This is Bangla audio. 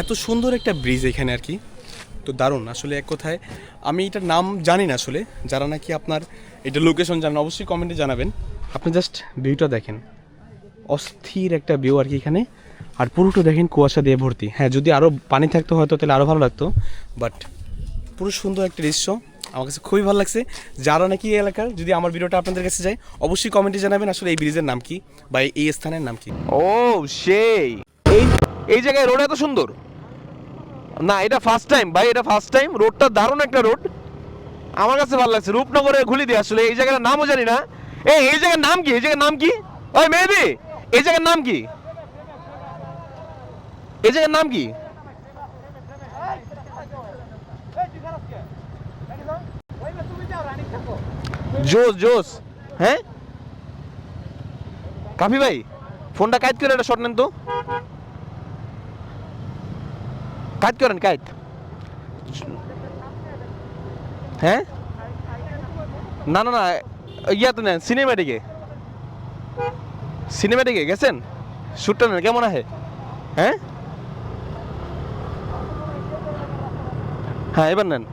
এত সুন্দর একটা ব্রিজ এখানে আর কি। তো দারুণ, আসলে এক কথায়, আমি এটার নাম জানি না আসলে, যারা নাকি আপনার এটা লোকেশন জানেন, অবশ্যই কমেন্টে জানাবেন। আপনি জাস্ট ভিউটা দেখেন। অস্থির একটা ভিউ আর কি এখানে। আর পুরোটা দেখেন কুয়াশা দিয়ে ভর্তি। হ্যাঁ যদি আরও পানি থাকতো হয়তো, তাহলে আরও ভালো লাগতো। বাট পুরো সুন্দর একটা দৃশ্য। আমার কাছে খুবই ভালো লাগছে। যারা নাকি এই এলাকার, যদি আমার ভিডিওটা আপনাদের কাছে যায়, অবশ্যই কমেন্টে জানাবেন আসলে এই ব্রিজের নাম কি, বা এই স্থানের নাম কি। ও, সেই! এই এই জায়গায় রোড এত সুন্দর? না, এটা ফার্স্ট টাইম ভাই, এটা ফার্স্ট টাইম রোডটা দারুণ একটা রোড। আমার কাছে ভালো লাগছে। রূপনগরে ঘুলি দিয়ে আসলে এই জায়গার নামও জানি না। এই এই জায়গার নাম কি? এই জায়গার নাম কি? ওই মেহেদি, এই জায়গার নাম কি? এই জায়গার নাম কি? জোস জোস। হ্যাঁ? কাফি ভাই, ফোনটা কাইট করে একটা শট নেন তো। কাইট করেন, কাইট। হ্যাঁ? না না না ইয়াতে নেন সিনেম্যাটিকে সিনেম্যাটিকে গেছেন? শ্যুটটা নেন, কেমন আহে? হ্যাঁ? হ্যাঁ এবার নেন।